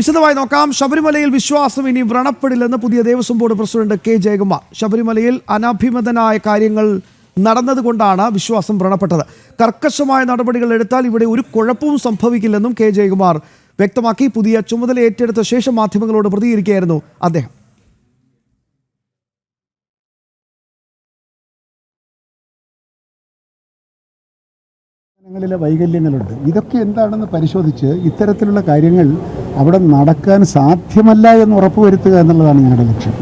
വിശദമായി നോക്കാം. ശബരിമലയിൽ വിശ്വാസം ഇനി വ്രണപ്പെടില്ലെന്ന് പുതിയ Devaswom board president K. Jayakumar. ശബരിമലയിൽ അനഭിമതനായ കാര്യങ്ങൾ നടന്നതുകൊണ്ടാണ് വിശ്വാസം വ്രണപ്പെട്ടത്. കർക്കശമായ നടപടികൾ എടുത്താൽ ഇവിടെ ഒരു കുഴപ്പവും സംഭവിക്കില്ലെന്നും കെ. ജയകുമാർ വ്യക്തമാക്കി. പുതിയ ചുമതല ഏറ്റെടുത്ത ശേഷം മാധ്യമങ്ങളോട് പ്രതികരിക്കുകയായിരുന്നു അദ്ദേഹം. ങ്ങളിലെ വൈകല്യങ്ങളുണ്ട്. ഇതൊക്കെ എന്താണെന്ന് പരിശോധിച്ച് ഇത്തരത്തിലുള്ള കാര്യങ്ങൾ അവിടെ നടക്കാൻ സാധ്യമല്ല എന്ന് ഉറപ്പുവരുത്തുക എന്നുള്ളതാണ് ഞങ്ങളുടെ ലക്ഷ്യം.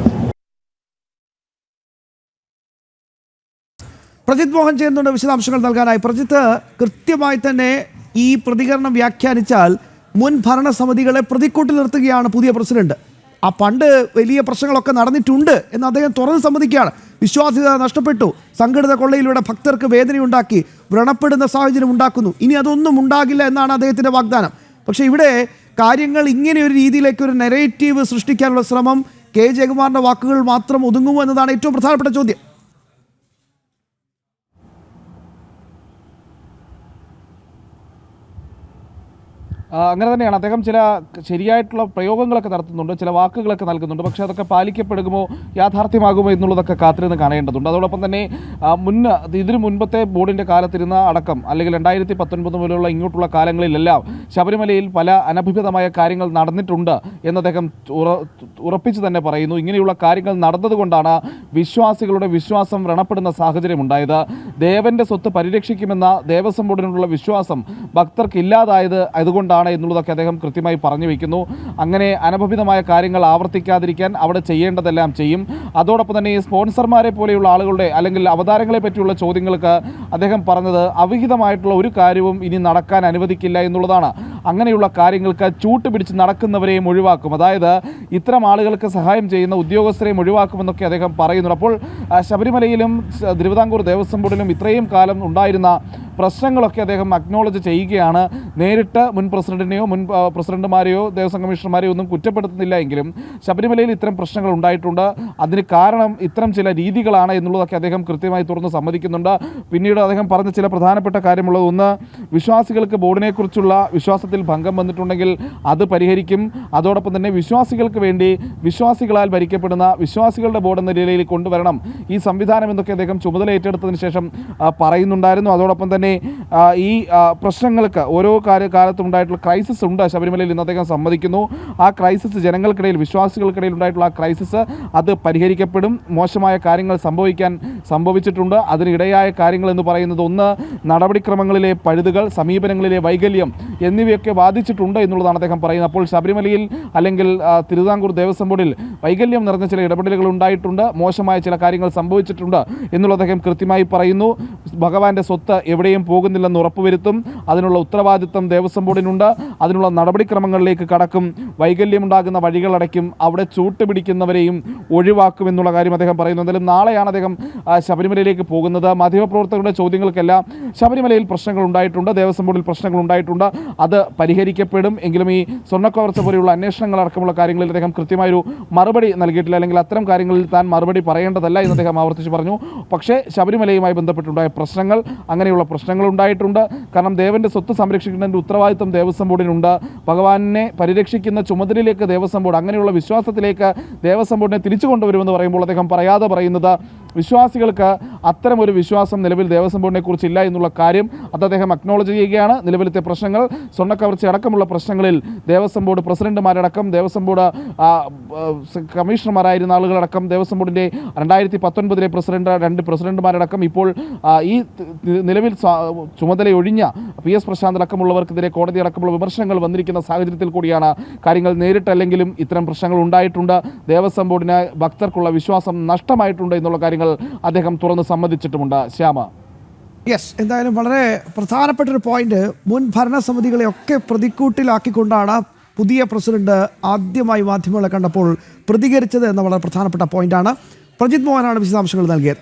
പ്രജിത് മോഹൻ ചെയ്യുന്നുണ്ട് വിശദാംശങ്ങൾ നൽകാനായി. പ്രജിത്ത് കൃത്യമായി തന്നെ ഈ പ്രതികരണം വ്യാഖ്യാനിച്ചാൽ മുൻ ഭരണസമിതികളെ പ്രതിക്കൂട്ടിൽ നിർത്തുകയാണ് പുതിയ പ്രസിഡന്റ്. ആ പണ്ട് വലിയ പ്രശ്നങ്ങളൊക്കെ നടന്നിട്ടുണ്ട് എന്ന് അദ്ദേഹം തുറന്ന് സമ്മതിക്കുകയാണ്. വിശ്വാസ്യത നഷ്ടപ്പെട്ടു. സംഘടിത കൊള്ളയിലൂടെ ഭക്തർക്ക് വേദനയുണ്ടാക്കി വ്രണപ്പെടുന്ന സാഹചര്യം ഉണ്ടാക്കുന്നു. ഇനി അതൊന്നും ഉണ്ടാകില്ല എന്നാണ് അദ്ദേഹത്തിന്റെ വാഗ്ദാനം. പക്ഷേ ഇവിടെ കാര്യങ്ങൾ ഇങ്ങനെ ഒരു രീതിയിലേക്ക് ഒരു നെറേറ്റീവ് സൃഷ്ടിക്കാനുള്ള ശ്രമം കെ ജയകുമാറിന്റെ വാക്കുകൾ മാത്രം ഒതുങ്ങുമോ എന്നതാണ് ഏറ്റവും പ്രധാനപ്പെട്ട ചോദ്യം. അങ്ങനെ തന്നെയാണ്. അദ്ദേഹം ചില ശരിയായിട്ടുള്ള പ്രയോഗങ്ങളൊക്കെ നടത്തുന്നുണ്ട് ചില വാക്കുകളൊക്കെ നൽകുന്നുണ്ട്. പക്ഷേ അതൊക്കെ പാലിക്കപ്പെടുമോ യാഥാർത്ഥ്യമാകുമോ എന്നുള്ളതൊക്കെ കാത്തിരുന്ന് കാണേണ്ടതുണ്ട്. അതോടൊപ്പം തന്നെ മുൻ ഇതിനു മുൻപത്തെ ബോർഡിന്റെ കാലത്തിരുന്ന അടക്കം അല്ലെങ്കിൽ രണ്ടായിരത്തി പത്തൊൻപത് മുതലുള്ള ഇങ്ങോട്ടുള്ള കാലങ്ങളിലെല്ലാം ശബരിമലയിൽ പല അനഭിപ്രതമായ കാര്യങ്ങൾ നടന്നിട്ടുണ്ട് എന്ന് അദ്ദേഹം ഉറപ്പിച്ചു തന്നെ പറയുന്നു. ഇങ്ങനെയുള്ള കാര്യങ്ങൾ നടന്നതുകൊണ്ടാണ് വിശ്വാസികളുടെ വിശ്വാസം വ്രണപ്പെടുന്ന സാഹചര്യം ഉണ്ടായത്. ദേവന്റെ സ്വത്ത് പരിരക്ഷിക്കുമെന്ന ദേവസ്വം ബോർഡിനുള്ള വിശ്വാസം ഭക്തർക്ക് ഇല്ലാതായത് അതുകൊണ്ടാണ് എന്നുള്ളതൊക്കെ അദ്ദേഹം കൃത്യമായി പറഞ്ഞു വയ്ക്കുന്നു അങ്ങനെ അനഭിതമായ കാര്യങ്ങൾ ആവർത്തിക്കാതിരിക്കാൻ അവിടെ ചെയ്യേണ്ടതെല്ലാം ചെയ്യും. അതോടൊപ്പം തന്നെ ഈ സ്പോൺസർമാരെ പോലെയുള്ള ആളുകളുടെ അല്ലെങ്കിൽ അവതാരങ്ങളെ പറ്റിയുള്ള ചോദ്യങ്ങൾക്ക് അദ്ദേഹം പറഞ്ഞത് അവിഹിതമായിട്ടുള്ള ഒരു കാര്യവും ഇനി നടക്കാൻ അനുവദിക്കില്ല എന്നുള്ളതാണ്. അങ്ങനെയുള്ള കാര്യങ്ങൾക്ക് ചൂട്ട് പിടിച്ച് നടക്കുന്നവരെയും ഒഴിവാക്കും. അതായത് ഇത്തരം ആളുകൾക്ക് സഹായം ചെയ്യുന്ന ഉദ്യോഗസ്ഥരെയും ഒഴിവാക്കുമെന്നൊക്കെ അദ്ദേഹം പറയുന്നുണ്ട്. അപ്പോൾ ശബരിമലയിലും തിരുവിതാംകൂർ ദേവസ്വം ബോർഡിലും ഇത്രയും കാലം ഉണ്ടായിരുന്ന പ്രശ്നങ്ങളൊക്കെ അദ്ദേഹം അക്നോളജ് ചെയ്യുകയാണ്. നേരിട്ട് മുൻ പ്രസിഡന്റിനെയോ മുൻ പ്രസിഡന്റുമാരെയോ ദേവസ്വം കമ്മീഷണർമാരെയോ ഒന്നും കുറ്റപ്പെടുത്തുന്നില്ല എങ്കിലും ശബരിമലയിൽ ഇത്തരം പ്രശ്നങ്ങൾ ഉണ്ടായിട്ടുണ്ട്. അതിന് കാരണം ഇത്തരം ചില രീതികളാണ് എന്നുള്ളതൊക്കെ അദ്ദേഹം കൃത്യമായി തുറന്ന് സമ്മതിക്കുന്നുണ്ട്. പിന്നീട് അദ്ദേഹം പറഞ്ഞ ചില പ്രധാനപ്പെട്ട കാര്യമുള്ളത് ഒന്ന് വിശ്വാസികൾക്ക് ബോർഡിനെക്കുറിച്ചുള്ള വിശ്വാസത്തിൽ ഭംഗം വന്നിട്ടുണ്ടെങ്കിൽ അത് പരിഹരിക്കും. അതോടൊപ്പം തന്നെ വിശ്വാസികൾക്ക് വേണ്ടി വിശ്വാസികളാൽ ഭരിക്കപ്പെടുന്ന വിശ്വാസികളുടെ ബോർഡ് എന്ന നിലയിൽ കൊണ്ടുവരണം. ഈ സംവിധാനം എന്നൊക്കെ അദ്ദേഹം ചുമതല ഏറ്റെടുത്തതിന് ശേഷം പറയുന്നുണ്ടായിരുന്നു. അതോടൊപ്പം തന്നെ ആ, ഈ പ്രശ്നങ്ങൾക്ക് ഓരോ കാര്യ കാലത്തും ഉണ്ടായിട്ടുള്ള ക്രൈസിസ് ഉണ്ട്. ശബരിമലയിൽ ഇന്ന് അദ്ദേഹം സമ്മതിക്കുന്നു. ആ ക്രൈസിസ് ജനങ്ങൾക്കിടയിൽ വിശ്വാസികൾക്കിടയിൽ ഉണ്ടായിട്ടുള്ള ആ ക്രൈസിസ് അത് പരിഹരിക്കപ്പെടും. മോശമായ കാര്യങ്ങൾ സംഭവിക്കാൻ സംഭവിച്ചിട്ടുണ്ട്. അതിനിടയായ കാര്യങ്ങൾ എന്ന് പറയുന്നത് ഒന്ന് നടപടിക്രമങ്ങളിലെ പഴുതുകൾ സമീപനങ്ങളിലെ വൈകല്യം എന്നിവയൊക്കെ ബാധിച്ചിട്ടുണ്ട് എന്നുള്ളതാണ് അദ്ദേഹം പറയുന്നത്. അപ്പോൾ ശബരിമലയിൽ അല്ലെങ്കിൽ തിരുവിതാംകൂർ ദേവസ്വം ബോർഡിൽ വൈകല്യം നിറഞ്ഞ ചില ഇടപെടലുകൾ ഉണ്ടായിട്ടുണ്ട്. മോശമായ ചില കാര്യങ്ങൾ സംഭവിച്ചിട്ടുണ്ട് എന്നുള്ളത് അദ്ദേഹം കൃത്യമായി പറയുന്നു. ഭഗവാന്റെ സ്വത്ത് എവിടെയും പോകുന്നില്ലെന്ന് ഉറപ്പുവരുത്തും. അതിനുള്ള ഉത്തരവാദിത്തം ദേവസ്വം ബോർഡിനുണ്ട്. അതിനുള്ള നടപടിക്രമങ്ങളിലേക്ക് കടക്കും. വൈകല്യമുണ്ടാകുന്ന വഴികളടയ്ക്കും അവിടെ ചൂട്ടുപിടിക്കുന്നവരെയും ഒഴിവാക്കും എന്നുള്ള കാര്യം അദ്ദേഹം പറയുന്നു. എന്തായാലും നാളെയാണ് അദ്ദേഹം ശബരിമലയിലേക്ക് പോകുന്നത്. മാധ്യമപ്രവർത്തകരുടെ ചോദ്യങ്ങൾക്കെല്ലാം ശബരിമലയിൽ പ്രശ്നങ്ങൾ ഉണ്ടായിട്ടുണ്ട്. ദേവസ്വം ബോർഡിൽ പ്രശ്നങ്ങൾ ഉണ്ടായിട്ടുണ്ട്. അത് പരിഹരിക്കപ്പെടും. എങ്കിലും ഈ സ്വർണക്കവർച്ച പോലെയുള്ള അന്വേഷണങ്ങൾ അടക്കമുള്ള കാര്യങ്ങളിൽ അദ്ദേഹം കൃത്യമായൊരു മറുപടി നൽകിയിട്ടില്ല. അല്ലെങ്കിൽ അത്തരം കാര്യങ്ങളിൽ താൻ മറുപടി പറയേണ്ടതല്ല എന്ന് അദ്ദേഹം ആവർത്തിച്ച് പറഞ്ഞു. പക്ഷേ ശബരിമലയുമായി ബന്ധപ്പെട്ടുണ്ടായ പ്രശ്നങ്ങൾ അങ്ങനെയുള്ള ഉണ്ടായിട്ടുണ്ട് കാരണം ദേവന്റെ സ്വത്ത് സംരക്ഷിക്കുന്നതിന്റെ ഉത്തരവാദിത്വം ദേവസ്വം ബോർഡിനുണ്ട്. ഭഗവാനെ പരിരക്ഷിക്കുന്ന ചുമതലയിലേക്ക് ദേവസ്വം ബോർഡ് അങ്ങനെയുള്ള വിശ്വാസത്തിലേക്ക് ദേവസ്വം ബോർഡിനെ തിരിച്ചു കൊണ്ടുവരുമെന്ന് പറയുമ്പോൾ അദ്ദേഹം പറയാതെ പറയുന്നത് വിശ്വാസികൾക്ക് അത്തരമൊരു വിശ്വാസം നിലവിൽ ദേവസ്വം ബോർഡിനെ കുറിച്ചില്ല എന്നുള്ള കാര്യം അത് അദ്ദേഹം അക്നോളജ് ചെയ്യുകയാണ്. നിലവിലത്തെ പ്രശ്നങ്ങൾ സ്വർണക്കവർച്ച അടക്കമുള്ള പ്രശ്നങ്ങളിൽ ദേവസ്വം ബോർഡ് പ്രസിഡന്റുമാരടക്കം ദേവസ്വം ബോർഡ് കമ്മീഷണർമാരായിരുന്ന ആളുകളടക്കം ദേവസ്വം ബോർഡിന്റെ രണ്ടായിരത്തി പത്തൊൻപതിലെ പ്രസിഡന്റ് രണ്ട് പ്രസിഡന്റുമാരടക്കം ഇപ്പോൾ ഈ നിലവിൽ ചുമതലയൊഴിഞ്ഞ പി എസ് പ്രശാന്ത് അടക്കമുള്ളവർക്കെതിരെ കോടതി അടക്കമുള്ള വിമർശനങ്ങൾ വന്നിരിക്കുന്ന സാഹചര്യത്തിൽ കൂടിയാണ് കാര്യങ്ങൾ നേരിട്ടല്ലെങ്കിലും ഇത്തരം പ്രശ്നങ്ങൾ ഉണ്ടായിട്ടുണ്ട്. ദേവസ്വം ബോർഡിന് ഭക്തർക്കുള്ള വിശ്വാസം നഷ്ടമായിട്ടുണ്ട് എന്നുള്ള കാര്യങ്ങൾ അദ്ദേഹം തുറന്ന് സമ്മതിച്ചിട്ടുമുണ്ട് ശ്യാമ. യെസ് എന്തായാലും വളരെ പ്രധാനപ്പെട്ട ഒരു പോയിന്റ് മുൻ ഭരണസമിതികളെ ഒക്കെ പ്രതിക്കൂട്ടിലാക്കിക്കൊണ്ടാണ് പുതിയ പ്രസിഡന്റ് ആദ്യമായി മാധ്യമങ്ങളെ കണ്ടപ്പോൾ പ്രതികരിച്ചത് എന്ന വളരെ പ്രധാനപ്പെട്ട പോയിന്റാണ് പ്രജിത് മോഹനാണ് വിശദാംശങ്ങൾ നൽകിയത്.